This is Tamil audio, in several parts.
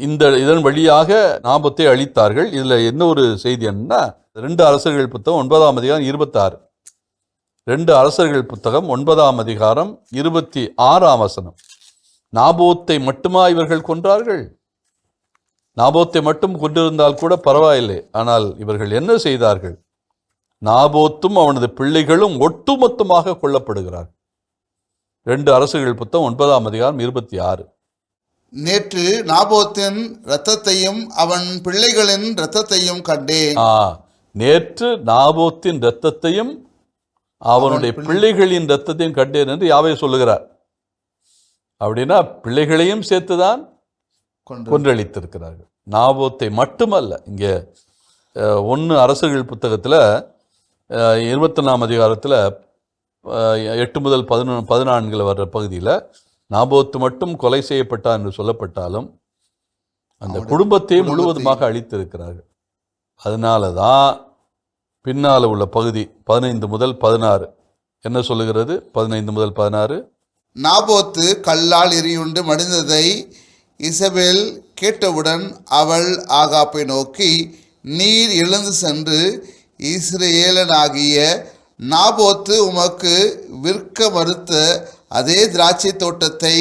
இந்த இதன் வழியாக நாபத்தை அளித்தார்கள் இதில் என்ன ஒரு செய்தி என்ன ரெண்டு அரசர்கள் புத்தகம் ஒன்பதாம் அதிகாரம் இருபத்தாறு. ரெண்டு அரசர்கள் புத்தகம் ஒன்பதாம் அதிகாரம் இருபத்தி ஆறாம் வசனம். நாபோத்தை மட்டுமா இவர்கள் கொன்றார்கள்? நாபோத்தை மட்டும் கொண்டிருந்தால் கூட பரவாயில்லை. ஆனால் இவர்கள் என்ன செய்தார்கள்? நாபோத்தும் அவனது பிள்ளைகளும் ஒட்டுமொத்தமாக கொல்லப்படுகிறார் ரெண்டு அரசுகள் புத்தகம் ஒன்பதாம் அதிகாரம் இருபத்தி ஆறு நேற்று நாபோத்தின் இரத்தத்தையும் அவன் பிள்ளைகளின் இரத்தத்தையும் கண்டேன். நேற்று நாபோத்தின் இரத்தத்தையும் அவனுடைய பிள்ளைகளின் இரத்தத்தையும் கண்டேன் என்று யாவை சொல்லுகிறார். அப்படின்னா பிள்ளைகளையும் சேர்த்துதான் கொன்றளித்திருக்கிறார்கள். நாபோத்தை மட்டுமல்ல இங்கே ஒன்று அரசுகள் புத்தகத்தில் இருபத்தொன்னாம் அதிகாரத்தில் எட்டு முதல் பதினொன்று பதினான்கில் வர்ற பகுதியில் நாபோத்து மட்டும் கொலை செய்யப்பட்டார் என்று சொல்லப்பட்டாலும் அந்த குடும்பத்தை- முழுவதுமாக அழித்திருக்கிறார்கள். அதனால தான் பின்னால் உள்ள பகுதி பதினைந்து முதல் பதினாறு. என்ன சொல்லுகிறது? பதினைந்து முதல் பதினாறு. நாபோத்து கல்லால் எரியுண்டு மடிந்ததை இசபேல் கேட்டவுடன் அவள் ஆகாப்பை நோக்கி நீர் எழுந்து சென்று இஸ்ரேலனாகிய நாபோத்து உமக்கு விற்க மறுத்த அதே திராட்சை தோட்டத்தை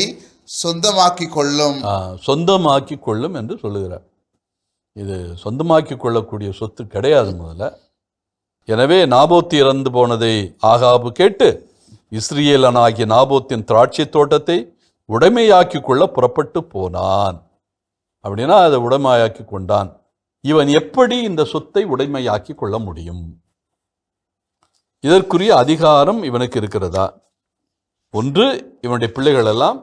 சொந்தமாக்கி கொள்ளும் சொந்தமாக்கி கொள்ளும் என்று சொல்லுகிறார். இது சொந்தமாக்கி கொள்ளக்கூடிய சொத்து கிடையாது முதல்ல. எனவே நாபோத்து இறந்து போனதை ஆகாபு கேட்டு இஸ்ரேலனாகிய நாபோத்தின் திராட்சை தோட்டத்தை உடைமையாக்கி கொள்ள புறப்பட்டு போனான். அப்படின்னா அதை உடைமையாக்கி கொண்டான். இவன் எப்படி இந்த சொத்தை உடைமையாக்கி கொள்ள முடியும்? இதற்குரிய அதிகாரம் இவனுக்கு இருக்கிறதா? ஒன்று இவனுடைய பிள்ளைகள் எல்லாம்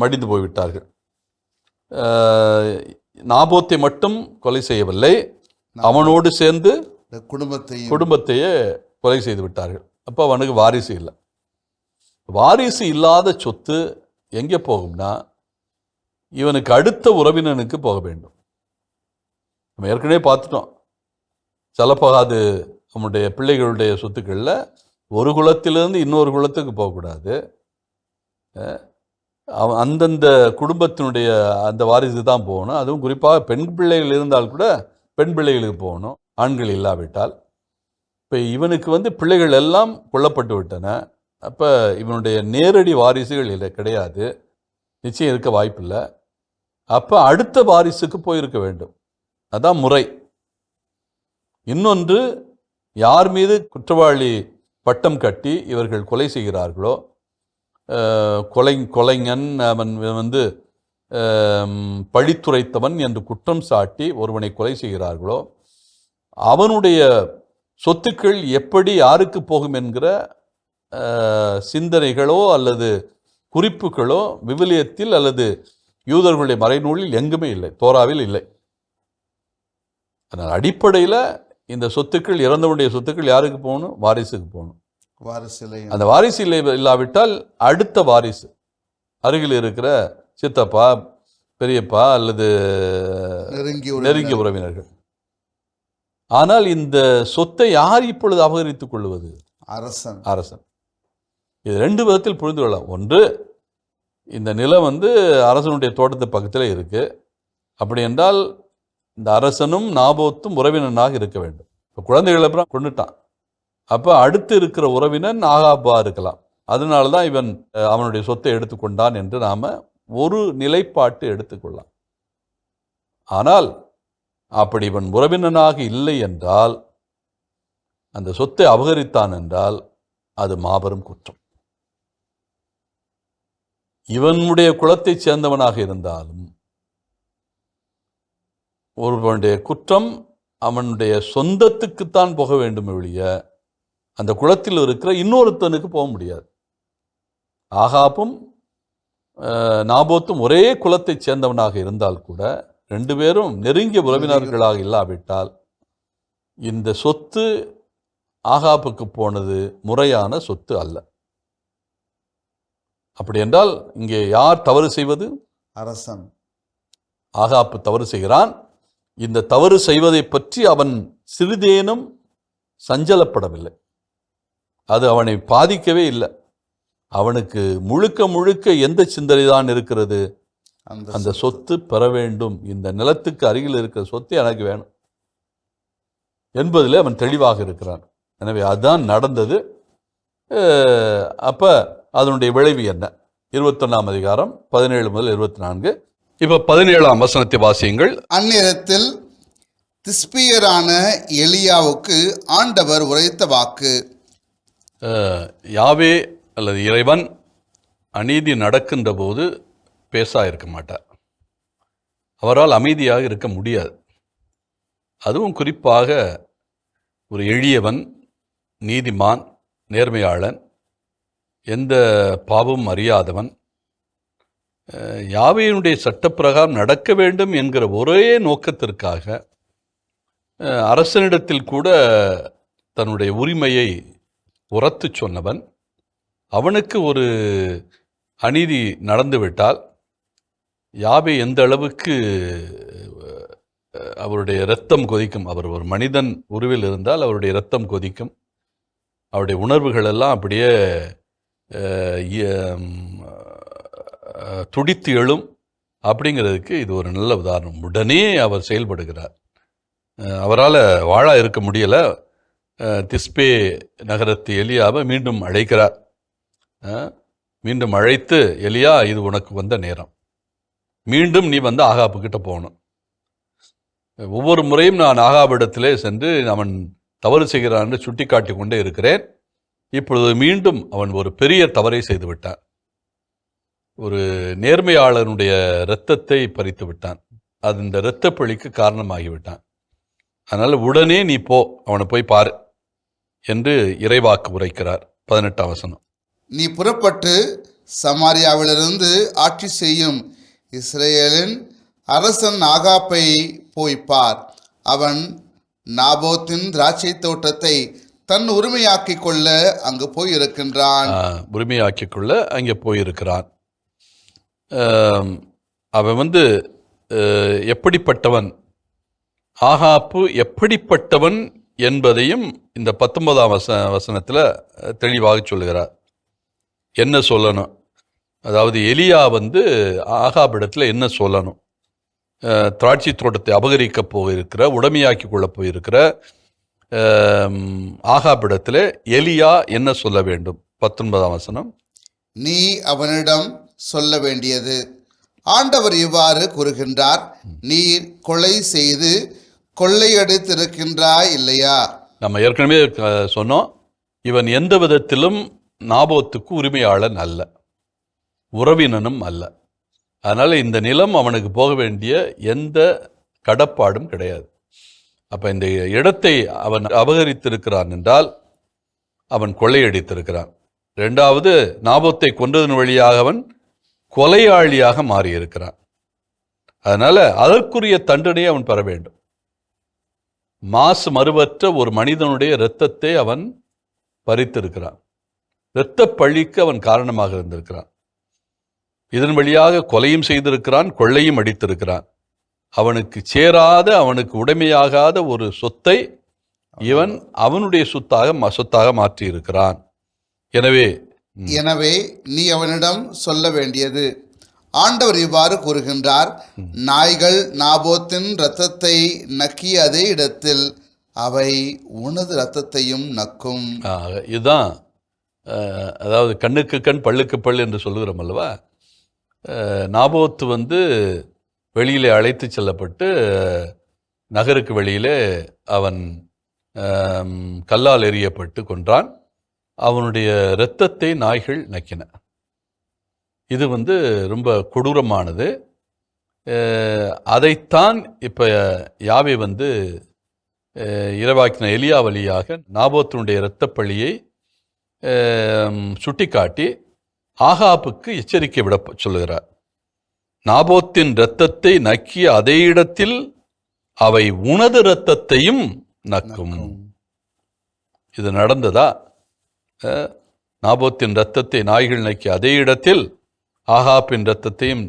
மடிந்து போய்விட்டார்கள். நாபோத்தை மட்டும் கொலை செய்யவில்லை. அவனோடு சேர்ந்து இந்த குடும்பத்தையும் குடும்பத்தையே கொலை செய்து விட்டார்கள். அப்போ அவனுக்கு வாரிசு இல்லை. வாரிசு இல்லாத சொத்து எங்கே போகும்னா இவனுக்கு அடுத்த உறவினனுக்கு போக வேண்டும். நம்ம ஏற்கனவே பார்த்துட்டோம். செலப்பகாது நம்முடைய பிள்ளைகளுடைய சொத்துக்களில் ஒரு குலத்திலிருந்து இன்னொரு குலத்துக்கு போகக்கூடாது. அந்தந்த குடும்பத்தினுடைய அந்த வாரிசுக்கு தான் போகணும். அதுவும் குறிப்பாக பெண் பிள்ளைகள் இருந்தால் கூட பெண் பிள்ளைகளுக்கு போகணும். ஆண்கள் இல்லாவிட்டால். இப்போ இவனுக்கு வந்து பிள்ளைகள் எல்லாம் கொல்லப்பட்டு விட்டன. அப்போ இவனுடைய நேரடி வாரிசுகள் இல்லை கிடையாது. நிச்சயம் இருக்க வாய்ப்பில்லை. அப்போ அடுத்த வாரிசுக்கு போயிருக்க வேண்டும். அதான் முறை. இன்னொன்று யார் மீது குற்றவாளி பட்டம் கட்டி இவர்கள் கொலை செய்கிறார்களோ? கொலை கொலைஞன் அவன் வந்து பழித்துரைத்தவன் என்று குற்றம் சாட்டி ஒருவனை கொலை செய்கிறார்களோ? அவனுடைய சொத்துக்கள் எப்படி யாருக்கு போகும் என்கிற சிந்தனைகளோ அல்லது குறிப்புகளோ விவிலியத்தில் அல்லது யூதர்களுடைய மறைநூலில் எங்குமே இல்லை. தோராவில் இல்லை. அதனால் அடிப்படையில் இந்த சொத்துக்கள் இறந்தவனுடைய சொத்துக்கள் யாருக்கு போகணும்? வாரிசுக்கு போகணும். வாரிசிலையும் அந்த வாரிசு இல்லை இல்லாவிட்டால் அடுத்த வாரிசு. அருகில் இருக்கிற சித்தப்பா பெரியப்பா அல்லது நெருங்கி நெருங்கிய உறவினர்கள். ஆனால் இந்த சொத்தை யார் இப்பொழுது அபகரித்துக் கொள்வது? அரசன். அரசன். இது ரெண்டு விதத்தில் புரிந்து கொள்ளலாம். ஒன்று இந்த நிலம் வந்து அரசனுடைய தோட்டத்து பக்கத்தில் இருக்கு. அப்படி என்றால் இந்த அரசனும் நாபோத்தும் உறவினனாக இருக்க வேண்டும். இப்போ குழந்தைகள் அப்புறம் கொண்டுட்டான் அப்போ அடுத்து இருக்கிற உறவினன் ஆகாபா இருக்கலாம். அதனால தான் இவன் அவனுடைய சொத்தை எடுத்துக்கொண்டான் என்று நாம் ஒரு நிலைப்பாட்டு எடுத்துக்கொள்ளலாம் ஆனால் அப்படி இவன் உறவினனாக இல்லை என்றால் அந்த சொத்தை அபகரித்தான் என்றால் அது மாபெரும் குற்றம். இவனுடைய குலத்தைச் சேர்ந்தவனாக இருந்தாலும் ஒருவனுடைய குற்றம் அவனுடைய சொந்தத்துக்குத்தான் போக வேண்டும் ஒழிய அந்த குலத்தில் இருக்கிற இன்னொருத்தனுக்கு போக முடியாது. ஆகாப்பும் நாபோத்தும் ஒரே குலத்தைச் சேர்ந்தவனாக இருந்தால் கூட ரெண்டு பேரும் நெருங்கிய உறவினர்களாக இல்லாவிட்டால் இந்த சொத்து ஆகாப்புக்கு போனது முறையான சொத்து அல்ல. அப்படி என்றால் இங்கே யார் தவறு செய்வது? அரசன். ஆகாப்பு தவறு செய்கிறான் இந்த தவறு செய்வதை பற்றி அவன் சிறிதேனும் சஞ்சலப்படவில்லை. அது அவனை பாதிக்கவே இல்லை. அவனுக்கு முழுக்க முழுக்க எந்த சிந்தனை தான் இருக்கிறது? அந்த சொத்து. பெற வேண்டும். இந்த நிலத்துக்கு அருகில் இருக்கிற சொத்து எனக்கு வேணும் என்பதில் அவன் தெளிவாக இருக்கிறான். எனவே அதுதான் நடந்தது. அப்ப அதனுடைய விளைவு என்ன? இருபத்தொன்னாம் அதிகாரம் பதினேழு முதல் இருபத்தி நான்கு. இப்ப பதினேழாம் வசனத்தை வாசியுங்கள். அந்நேரத்தில் திஸ்பியரான எலியாவுக்கு ஆண்டவர் உரைத்த வாக்கு. யாவே அல்லது இறைவன் அநீதி நடக்கின்ற போது பேசா இருக்க மாட்டார். அவரால் அமைதியாக இருக்க முடியாது. அதுவும் குறிப்பாக ஒரு எளியவன் நீதிமான் நேர்மையாளன் எந்த பாவமும் அறியாதவன் யாவையினுடைய சட்டப்பிரகாரம் நடக்க வேண்டும் என்கிற ஒரே நோக்கத்திற்காக அரசனிடத்தில் கூட தன்னுடைய உரிமையை உரத்து சொன்னவன். அவனுக்கு ஒரு அநீதி நடந்துவிட்டால் யாவை எந்த அளவுக்கு அவருடைய இரத்தம் கொதிக்கும் அவர் ஒரு மனிதன் உருவில் இருந்தால் அவருடைய இரத்தம் கொதிக்கும். அவருடைய உணர்வுகள் எல்லாம் அப்படியே துடித்து எழும் அப்படிங்கிறதுக்கு இது ஒரு நல்ல உதாரணம். உடனே அவர் செயல்படுகிறார். அவரால் வாழா இருக்க முடியலை. திஸ்பே நகரத்து எலியாவை மீண்டும் அழைக்கிறார். மீண்டும் அழைத்து எலியா இது உனக்கு வந்த நேரம். மீண்டும் நீ வந்து ஆகாப்புக்கிட்ட போகணும். ஒவ்வொரு முறையும் நான் ஆகாபிடத்திலே சென்று அவன் தவறு செய்கிறான் என்று சுட்டிக்காட்டி கொண்டே இருக்கிறேன். இப்பொழுது மீண்டும் அவன் ஒரு பெரிய தவறை செய்துவிட்டான். ஒரு நேர்மையாளனுடைய இரத்தத்தை பறித்து விட்டான். அது இந்த இரத்த பழிக்கு காரணமாகிவிட்டான். அதனால் உடனே நீ போ அவனை போய் பாரு என்று இறைவாக்கு உரைக்கிறார் பதினெட்டாம் வசனம். நீ புறப்பட்டு சமாரியாவிலிருந்து ஆட்சி செய்யும் இஸ்ரேலின் அரசன் ஆகாப்பை போய் பார். அவன் நாபோத்தின் திராட்சை தோட்டத்தை தன் உரிமையாக்கிக் கொள்ள அங்கு போய் இருக்கின்றான் ஆஹ், உரிமையாக்கிக் கொள்ள அங்கே போயிருக்கிறான். அவன் வந்து எப்படிப்பட்டவன்? ஆகாப்பு எப்படிப்பட்டவன் என்பதையும் இந்த பத்தொன்பதாம் வச வசனத்தில் தெளிவாக சொல்லுகிறார். என்ன சொல்லணும்? அதாவது எலியா வந்து ஆகாபிடத்தில் என்ன சொல்லணும்? திராட்சை தோட்டத்தை அபகரிக்க போயிருக்கிற உடமையாக்கி கொள்ள போயிருக்கிற ஆகாபிடத்தில் எலியா என்ன சொல்ல வேண்டும்? பத்தொன்பதாம் வசனம். நீ அவனிடம் சொல்ல வேண்டியது. ஆண்டவர் இவ்வாறு கூறுகின்றார் நீர் கொலை செய்து கொள்ளையடித்திருக்கின்றாய் இல்லையா? நம்ம ஏற்கனவே சொன்னோம் இவன் எந்த விதத்திலும் நாபத்துக்கு உரிமையாளன் அல்ல. உறவினனும் அல்ல. அதனால் இந்த நிலம் அவனுக்கு போக வேண்டிய எந்த கடப்பாடும் கிடையாது. அப்போ இந்த இடத்தை அவன் அபகரித்திருக்கிறான் என்றால் அவன் கொள்ளையடித்திருக்கிறான். ரெண்டாவது நாபத்தை கொன்றதன் வழியாக அவன் கொலையாளியாக மாறியிருக்கிறான். அதனால் அதற்குரிய தண்டனையை அவன் பெற வேண்டும். மாசு மறுவற்ற ஒரு மனிதனுடைய இரத்தத்தை அவன் பறித்திருக்கிறான். இரத்த பழிக்கு அவன் காரணமாக இருந்திருக்கிறான். இதன் வழியாக கொலையும் செய்திருக்கிறான் கொள்ளையும் அடித்திருக்கிறான். அவனுக்கு சேராத அவனுக்கு உடைமையாகாத ஒரு சொத்தை இவன் அவனுடைய சொத்தாக ம- சொத்தாக மாற்றியிருக்கிறான். எனவே எனவே நீ அவனிடம் சொல்ல வேண்டியது. ஆண்டவர் இவ்வாறு கூறுகின்றார் நாய்கள் நாபோத்தின் இரத்தத்தை நக்கிய அதே இடத்தில் அவை உனது இரத்தத்தையும் நக்கும். இதுதான் அதாவது கண்ணுக்கு கண் பல்லுக்கு பல் என்று சொல்லுகிறோம் அல்லவா? நாபோத்து வந்து வெளியிலே அழைத்து செல்லப்பட்டு நகருக்கு வெளியிலே அவன் கல்லால் எறியப்பட்டு கொன்றான். அவனுடைய இரத்தத்தை நாய்கள் நக்கின. இது வந்து ரொம்ப கொடூரமானது. அதைத்தான் இப்போ யாவே வந்து இரவாக்கின எலியா வழியாக நாபோத்தினுடைய இரத்தப்பழியை சுட்டிக்காட்டி ஆகாப்புக்கு எச்சரிக்கை விட சொல்லுகிறார். நாபோத்தின் இரத்தத்தை நக்கிய அதே இடத்தில் அவை உனது இரத்தத்தையும் நக்கும். இது நடந்ததா? நாபோத்தின் இரத்தத்தை நாய்கள் நக்கிய அதே இடத்தில் ஆகாப்பின் இரத்தத்தையும்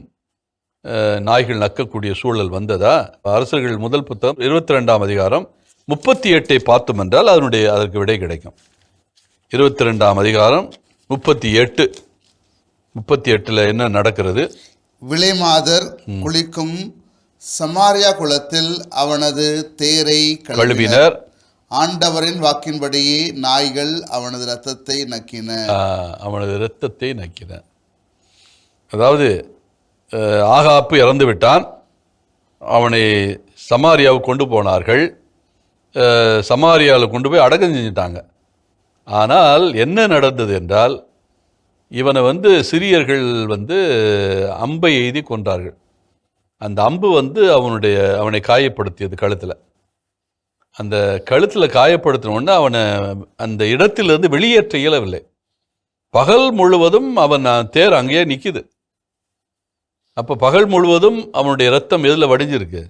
அஹ், நாய்கள் நக்கக்கூடிய சூழல் வந்ததா? அரசர்கள் முதல் புத்தகம் இருபத்தி ரெண்டாம் அதிகாரம் முப்பத்தி எட்டை பார்த்தோம் என்றால் அதனுடைய அதற்கு விடை கிடைக்கும். இருபத்தி ரெண்டாம் அதிகாரம் முப்பத்தி எட்டு. முப்பத்தி எட்டில் என்ன நடக்கிறது? விலைமாதர் குளிக்கும் சமாரியா குளத்தில் அவனது தேரை கழுவினர். ஆண்டவரின் வாக்கின்படியே நாய்கள் அவனது ரத்தத்தை நக்கின. அவனது ரத்தத்தை நக்கின. அதாவது ஆகாப்பு இறந்து விட்டான். அவனை சமாரியாவுக்கு கொண்டு போனார்கள். சமாரியாவில் கொண்டு போய் அடக்கம் செஞ்சிட்டாங்க. ஆனால் என்ன நடந்தது என்றால் இவனை வந்து சிறியர்கள் வந்து அம்பை எய்தி கொன்றார்கள். அந்த அம்பு வந்து அவனுடைய அவனை காயப்படுத்தியது கழுத்தில். அந்த கழுத்தில் காயப்படுத்தின உடனே அவனை அந்த இடத்திலிருந்து வெளியேற்ற இயலவில்லை. பகல் முழுவதும் அவன் தேர் அங்கேயே நிக்குது. அப்ப பகல் முழுவதும் அவனுடைய ரத்தம் எதுல வடிஞ்சிருக்கு?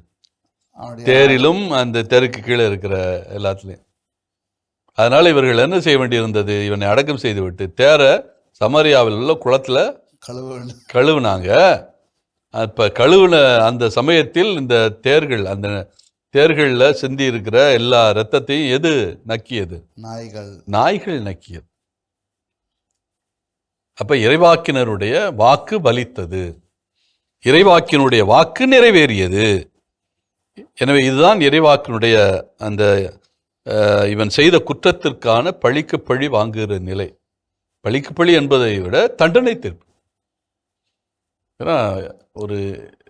தேரிலும் அந்த தேருக்கு கீழே இருக்கிற எல்லாத்துலயும். அதனால இவர்கள் என்ன செய்ய வேண்டியிருந்தது? இவனை அடக்கம் செய்து விட்டு தேரை சமரியாவில் உள்ள குளத்துல கழுவு கழுவுனாங்க. அப்ப கழுவுன அந்த சமயத்தில் இந்த தேர்கள் அந்த தேர்களில் சிந்தி இருக்கிற எல்லா ரத்தத்தையும் எது நக்கியது? நாய்கள். நாய்கள் நக்கியது. அப்ப இறைவாக்கினருடைய வாக்கு பலித்தது. இறைவாக்கினுடைய வாக்கு நிறைவேறியது. எனவே இதுதான் இறைவாக்கினுடைய அந்த இவன் செய்த குற்றத்திற்கான பழிக்கு பழி வாங்குகிற நிலை. பழிக்கு பழி என்பதை விட தண்டனை தீர்ப்பு. ஏன்னா ஒரு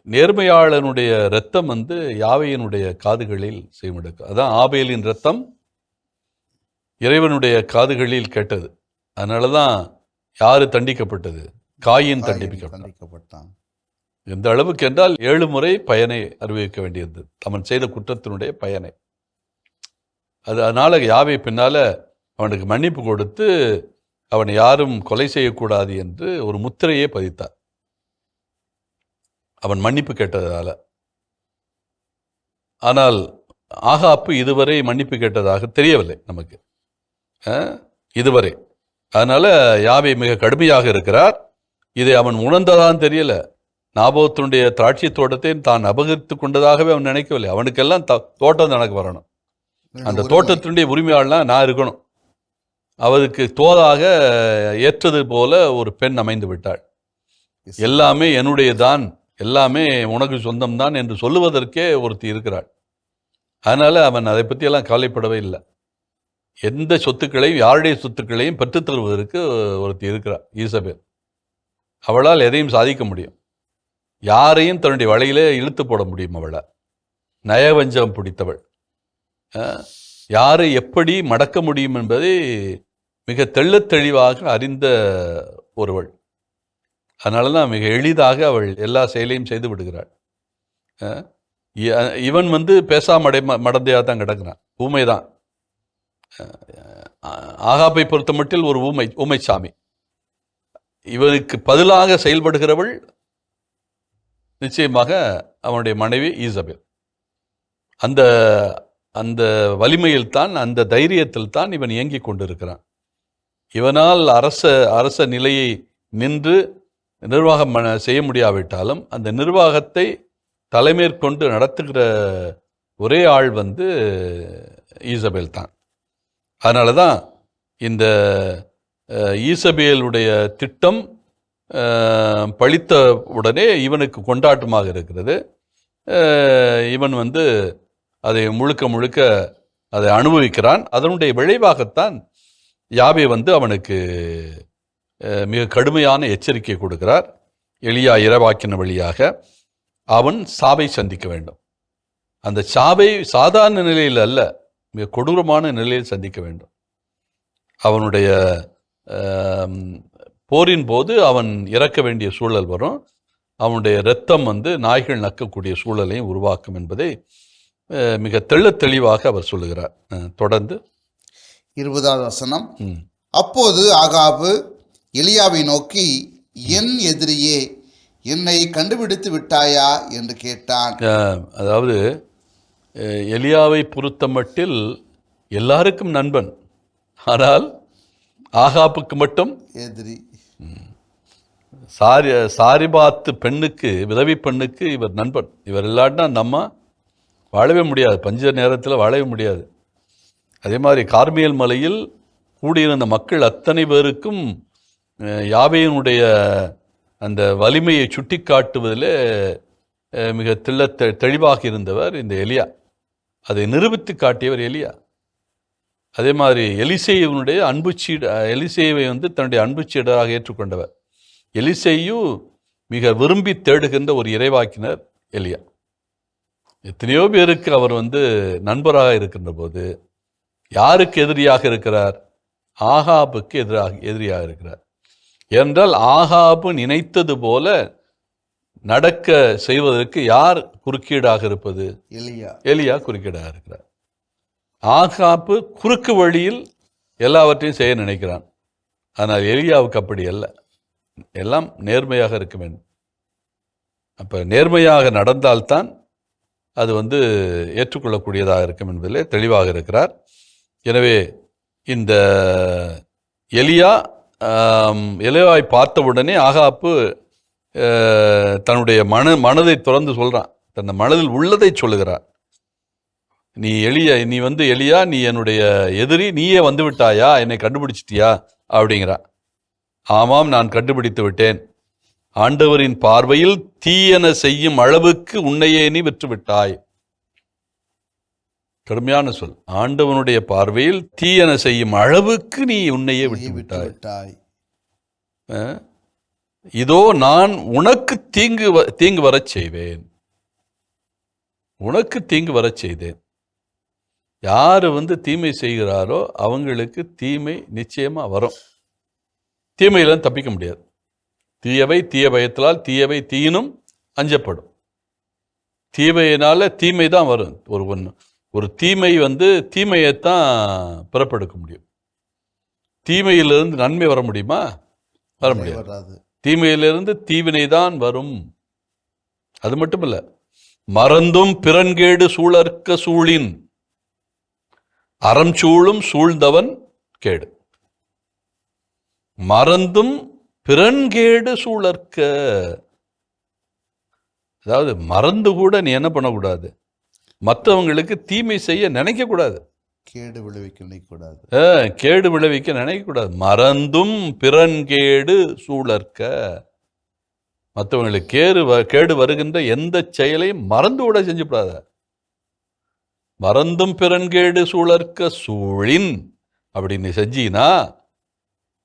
நேர்மையாளனுடைய இரத்தம் வந்து யாவையினுடைய காதுகளில் செய்முடுக்கு அதான் ஆபேலின் இரத்தம் இறைவனுடைய காதுகளில் கேட்டது. அதனால தான் யாரு தண்டிக்கப்பட்டது? காயின் தண்டிக்கப்பட்டான். எந்த அளவுக்கு என்றால் ஏழு முறை பயனை அனுபவிக்க வேண்டியிருந்தது அவன் செய்த குற்றத்தினுடைய பயனை. அது அதனால யாவை பின்னால அவனுக்கு மன்னிப்பு கொடுத்து அவனை யாரும் கொலை செய்யக்கூடாது என்று ஒரு முத்திரையே பதித்தார். அவன் மன்னிப்பு கேட்டதால. ஆனால் ஆகாப்பு இதுவரை மன்னிப்பு கேட்டதாக தெரியவில்லை நமக்கு. இதுவரை. அதனால யாவை மிக கடுமையாக இருக்கிறார். இதை அவன் உணர்ந்ததான் தெரியல. நாபோத்தினுடைய திராட்சை தோட்டத்தை தான் அபகரித்து கொண்டதாகவே அவன் நினைக்கவில்லை. அவனுக்கெல்லாம் த- தோட்டம் தனக்கு வரணும். அந்த தோட்டத்தினுடைய உரிமையாளனா நான் இருக்கணும். அவருக்கு தோதாக ஏற்றது போல ஒரு பெண் அமைந்து விட்டாள். எல்லாமே என்னுடையதான். எல்லாமே உனக்கு சொந்தம்தான் என்று சொல்லுவதற்கே ஒருத்தி இருக்கிறாள். அதனால் அவன் அதை பற்றியெல்லாம் கவலைப்படவே இல்லை. எந்த சொத்துக்களையும் யாருடைய சொத்துக்களையும் பெற்றுத்தருவதற்கு ஒருத்தி இருக்கிறாள் ஈசபேல். அவளால் எதையும் சாதிக்க முடியும். யாரையும் தன்னுடைய வலையிலே இழுத்து போட முடியும் அவளை நயவஞ்சம் பிடித்தவள். யாரை எப்படி மடக்க முடியும் என்பதை மிக தெள்ளத் தெளிவாக அறிந்த ஒருவள். அதனால தான் மிக எளிதாக அவள் எல்லா செயலையும் செய்து விடுகிறாள். இவன் வந்து பேசாமடை மடந்தையாக தான் கிடக்கிறான். ஊமை தான் ஆகாப்பை பொறுத்த மட்டில் ஒரு ஊமை ஊமை சாமி இவனுக்கு பதிலாக செயல்படுகிறவள் நிச்சயமாக அவனுடைய மனைவி ஈசபெல். அந்த அந்த வலிமையில் தான் அந்த தைரியத்தில் தான் இவன் இயங்கிக் கொண்டிருக்கிறான். இவனால் அரச அரச நிலையை நின்று நிர்வாகம் செய்ய முடியாவிட்டாலும் அந்த நிர்வாகத்தை தலைமேற்கொண்டு நடத்துகிற ஒரே ஆள் வந்து ஈசபேல் தான். அதனால தான் இந்த ஈசபேலுடைய திட்டம் பழித்த உடனே இவனுக்கு கொண்டாட்டமாக இருக்கிறது. இவன் வந்து அதை முழுக்க முழுக்க அதை அனுபவிக்கிறான். அதனுடைய விளைவாகத்தான் யாபே வந்து அவனுக்கு மிக கடுமையான எச்சரிக்கை கொடுக்கிறார். எலியா இரவாக்கின வழியாக அவன் சாவை சந்திக்க வேண்டும். அந்த சாவை சாதாரண நிலையில் அல்ல மிக கொடூரமான நிலையில் சந்திக்க வேண்டும். அவனுடைய போரின் போது அவன் இறக்க வேண்டிய சூழல் வரும். அவனுடைய இரத்தம் வந்து நாய்கள் நக்கக்கூடிய சூழலையும் உருவாக்கும் என்பதை மிக தெள்ளத் தெளிவாக அவர் சொல்லுகிறார். தொடர்ந்து. இருபதாவது வசனம். அப்போது ஆகாபு எலியாவை நோக்கி என் எதிரியே என்னை கண்டுபிடித்து விட்டாயா? என்று கேட்டான். அதாவது எலியாவை பொறுத்தமட்டில் எல்லாருக்கும் நண்பன். ஆனால் ஆகாப்புக்கு மட்டும் எதிரி. சாரி சாரிபாத்து பெண்ணுக்கு விதவி பெண்ணுக்கு இவர் நண்பன். இவர் இல்லாட்டினா நம்ம வாழவே முடியாது. பஞ்ச நேரத்தில் வாழவே முடியாது. அதே மாதிரி கார்மியல் மலையில் கூடியிருந்த மக்கள் அத்தனை பேருக்கும் யாவையினுடைய அந்த வலிமையை சுட்டி காட்டுவதில் மிக தெள்ள தெ- தெளிவாக இருந்தவர் இந்த எலியா. அதை நிரூபித்து காட்டியவர் எலியா. அதே மாதிரி எலிசேயுனுடைய அன்பு சீட வந்து தன்னுடைய அன்பு சீடராக ஏற்றுக்கொண்டவர். எலிசேயு மிக விரும்பி தேடுகின்ற ஒரு இறைவாக்கினர் எலியா. எத்தனையோ பேருக்கு அவர் வந்து நண்பராக இருக்கின்ற போது யாருக்கு எதிரியாக இருக்கிறார்? ஆகாபுக்கு எதிராக எதிரியாக இருக்கிறார். என்றால் ஆகாபு நினைத்தது போல நடக்க செய்வதற்கு யார் குறுக்கீடாக இருப்பது? எலியா. எலியா குறுக்கீடாக இருக்கிறார். ஆகாப்பு குறுக்கு வழியில் எல்லாவற்றையும் செய்ய நினைக்கிறான். ஆனால் எலியாவுக்கு அப்படி அல்ல. எல்லாம் நேர்மையாக இருக்க வேண்டும். அப்போ நேர்மையாக நடந்தால்தான் அது வந்து ஏற்றுக்கொள்ளக்கூடியதாக இருக்கும் என்பதிலே தெளிவாக இருக்கிறார். எனவே இந்த எலியா ஆம், பார்த்த உடனே ஆகாப்பு தன்னுடைய மன மனதை திறந்து சொல்கிறான் தன் மனதில் உள்ளதை சொல்லுகிறான் நீ எளிய நீ வந்து எளியா நீ என்னுடைய எதிரி நீயே வந்து விட்டாயா? என்னை கண்டுபிடிச்சிட்டியா? அப்படிங்கிறா ஆமாம் நான் கண்டுபிடித்து விட்டேன். ஆண்டவரின் பார்வையில் தீயன செய்யும் அளவுக்கு உன்னையே நீ விற்று விட்டாய். கடுமையான சொல். ஆண்டவனுடைய பார்வையில் தீயன செய்யும் அளவுக்கு நீ உன்னையே விட்டு விட்டு விட்டாய். இதோ நான் உனக்கு தீங்கு தீங்கு வரச் செய்வேன். உனக்கு தீங்கு வரச் செய்தேன். யார் வந்து தீமை செய்கிறாரோ அவங்களுக்கு தீமை நிச்சயமா வரும். தீமையிலிருந்து தப்பிக்க முடியாது. தீயவை தீய பயத்தினால் தீயவை தீயினும் அஞ்சப்படும். தீமையினால தீமை தான் வரும். ஒரு ஒன்று ஒரு தீமை வந்து தீமையைத்தான் பிறப்பெடுக்க முடியும். தீமையிலிருந்து நன்மை வர முடியுமா? வர முடியாது. தீமையிலிருந்து தீவினை தான் வரும். அது மட்டும் இல்ல மறந்தும் பிறன்கேடு சூழற்க சூழின். அறம் சூழும் சூழ்ந்தவன் கேடு. மறந்தும் பிறன்கேடு சூழற்க. அதாவது மறந்து கூட நீ என்ன பண்ணக்கூடாது? மற்றவங்களுக்கு தீமை செய்ய நினைக்க கூடாது கேடு விளைவிக்க நினைக்கக்கூடாது. கேடு விளைவிக்க நினைக்கக்கூடாது. மறந்தும் பிறன்கேடு சூழற்க. மற்றவங்களுக்கு கேடு கேடு வருகின்ற எந்த செயலையும் மறந்து கூட செஞ்சுக்கூடாத மறந்தும் பிறன்கேடு சூழற்க சூழின். அப்படி நீ செஞ்சீனா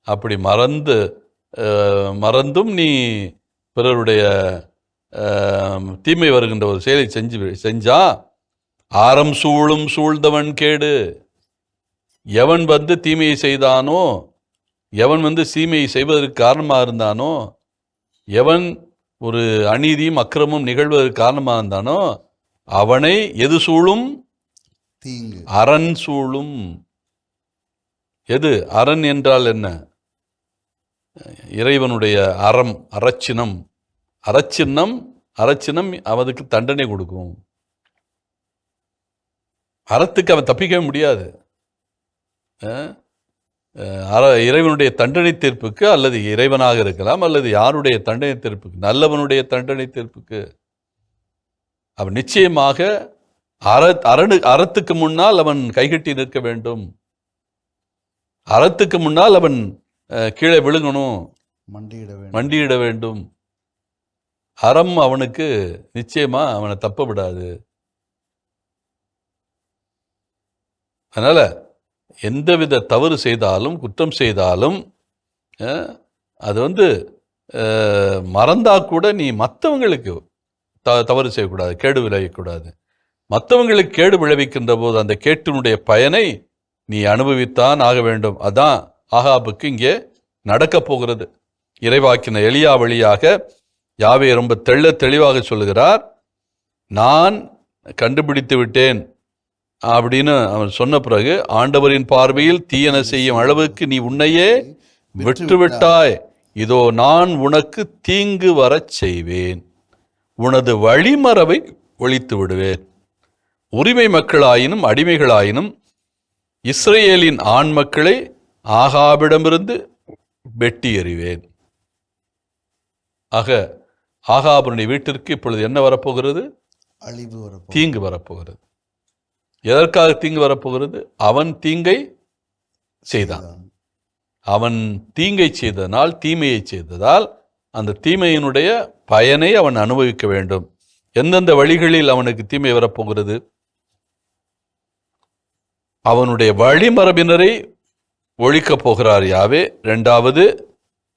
அப்படி மறந்து மறந்தும் நீ பிறருடைய தீமை வருகின்ற ஒரு செயலை செஞ்சு செஞ்சா ஆரம் சூழும் சூழ்ந்தவன் கேடு. எவன் வந்து தீமையை செய்தானோ எவன் வந்து தீமையை செய்வதற்கு காரணமாக இருந்தானோ எவன் ஒரு அநீதியும் அக்கிரமும் நிகழ்வதற்கு காரணமாக இருந்தானோ அவனை எது சூழும்? தீங்கு. அரண் சூழும். எது? அரண் என்றால் என்ன? இறைவனுடைய அறம் அறச்சினம் அறச்சின்னம் அறச்சினம் அவனுக்கு தண்டனை கொடுக்கும். அறத்துக்கு அவன் தப்பிக்கவே முடியாது. அற இறைவனுடைய தண்டனை தீர்ப்புக்கு அல்லது இறைவனாக இருக்கலாம் அல்லது யாருடைய தண்டனை தீர்ப்புக்கு நல்லவனுடைய தண்டனை தீர்ப்புக்கு. அவன் நிச்சயமாக அற அரணு அறத்துக்கு முன்னால் அவன் கைகட்டி நிற்க வேண்டும். அறத்துக்கு முன்னால் அவன் கீழே விழுங்கணும். மண்டியிட வேண்டும். மண்டியிட வேண்டும். அறம் அவனுக்கு நிச்சயமா அவனை தப்ப விடாது. அதனால் எந்தவித தவறு செய்தாலும் குற்றம் செய்தாலும் அது வந்து மறந்தா கூட நீ மற்றவங்களுக்கு த தவறு செய்யக்கூடாது கேடு விளைவிக்கக்கூடாது. மற்றவங்களுக்கு கேடு விளைவிக்கின்ற போது அந்த கேட்டினுடைய பயனை நீ அனுபவித்தான் ஆக வேண்டும். அதான் ஆகாபுக்கு இங்கே நடக்கப் போகிறது. இறைவாக்கின எளியா வழியாக யாவை ரொம்ப தெள்ள தெளிவாக சொல்லுகிறார் நான் கண்டுபிடித்து விட்டேன். அப்படின்னு அவன் சொன்ன பிறகு ஆண்டவரின் பார்வையில் தீயன செய்யும் அளவுக்கு நீ உன்னையே விட்டுவிட்டாய். இதோ நான் உனக்கு தீங்கு வரச் செய்வேன். உனது வழிமரவை ஒழித்து விடுவேன். உரிமை மக்களாயினும் அடிமைகளாயினும் இஸ்ரேலின் ஆண் மக்களை ஆகாபிடமிருந்து வெட்டி எறிவேன். ஆக ஆகாபனுடைய வீட்டிற்கு இப்பொழுது என்ன வரப்போகிறது? அழிவு தீங்கு வரப்போகிறது. எதற்காக தீங்கு வரப்போகிறது? அவன் தீங்கை செய்தான். அவன் தீங்கை செய்ததனால் தீமையை செய்ததால் அந்த தீமையினுடைய பயனை அவன் அனுபவிக்க வேண்டும். எந்தெந்த வழிகளில் அவனுக்கு தீமை வரப்போகிறது? அவனுடைய வழிமரபினரை ஒழிக்கப் போகிறார் யாவே. இரண்டாவது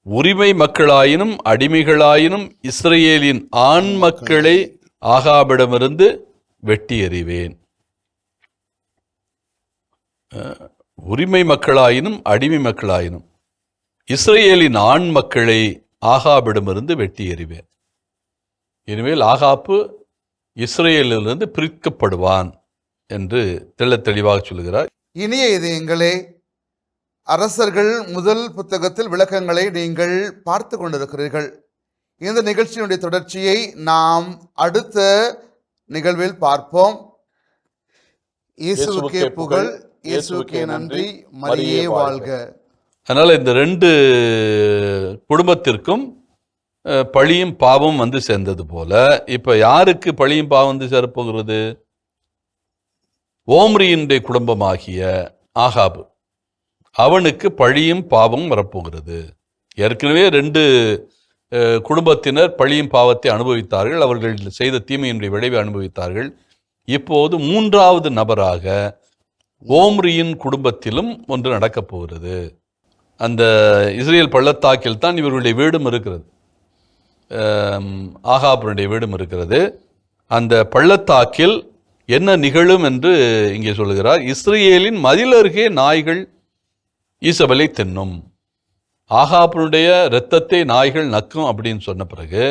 உரிமை மக்களாயினும் அடிமைகளாயினும் இஸ்ரேலின் ஆண் மக்களை ஆகாபிடமிருந்து வெட்டி எறிவேன் உரிமை மக்களாயினும் அடிமை மக்களாயினும் இஸ்ரேலின் ஆண் மக்களை ஆகாபிடமிருந்து வெட்டி எறிவேன். இனிமேல் ஆகாப்பு இஸ்ரேலிலிருந்து பிரிக்கப்படுவான் என்று தெள்ளத் தெளிவாக சொல்லுகிறார் இனிய இதயங்களே அரசர்கள் முதல் புத்தகத்தில் விளக்கங்களை நீங்கள் பார்த்து கொண்டிருக்கிறீர்கள். இந்த நிகழ்ச்சியினுடைய தொடர்ச்சியை நாம் அடுத்த நிகழ்வில் பார்ப்போம். இயேசுவுக்கே புகழ். இயேசுவுக்கே நன்றி. மரியே வாழ்க. அதனால் இந்த ரெண்டு குடும்பத்திற்கும் பழியும் பாவம் வந்து சேர்ந்தது போல இப்போ யாருக்கு பழியும் பாவம் வந்து சேரப்போகிறது? ஓம்ரியினுடைய குடும்பமாகிய ஆகாபு. அவனுக்கு பழியும் பாவம் வரப்போகிறது. ஏற்கனவே ரெண்டு குடும்பத்தினர் பழியும் பாவத்தை அனுபவித்தார்கள். அவர்கள் செய்த தீமையினுடைய விளைவை அனுபவித்தார்கள். இப்போது மூன்றாவது நபராக ஓம்ரியின் குடும்பத்திலும் ஒன்று நடக்கப் போகிறது. அந்த இஸ்ரேல் பள்ளத்தாக்கில் தான் இவர்களுடைய வீடும் இருக்கிறது. ஆம், ஆகாபனுடைய வீடும் இருக்கிறது. அந்த பள்ளத்தாக்கில் என்ன நிகழும் என்று இங்கே சொல்லுகிறார். இஸ்ரேலின் மதில் அருகே நாய்கள் ஈசபலை தின்னும். ஆகாபனுடைய இரத்தத்தை நாய்கள் நக்கும் அப்படின்னு சொன்ன பிறகு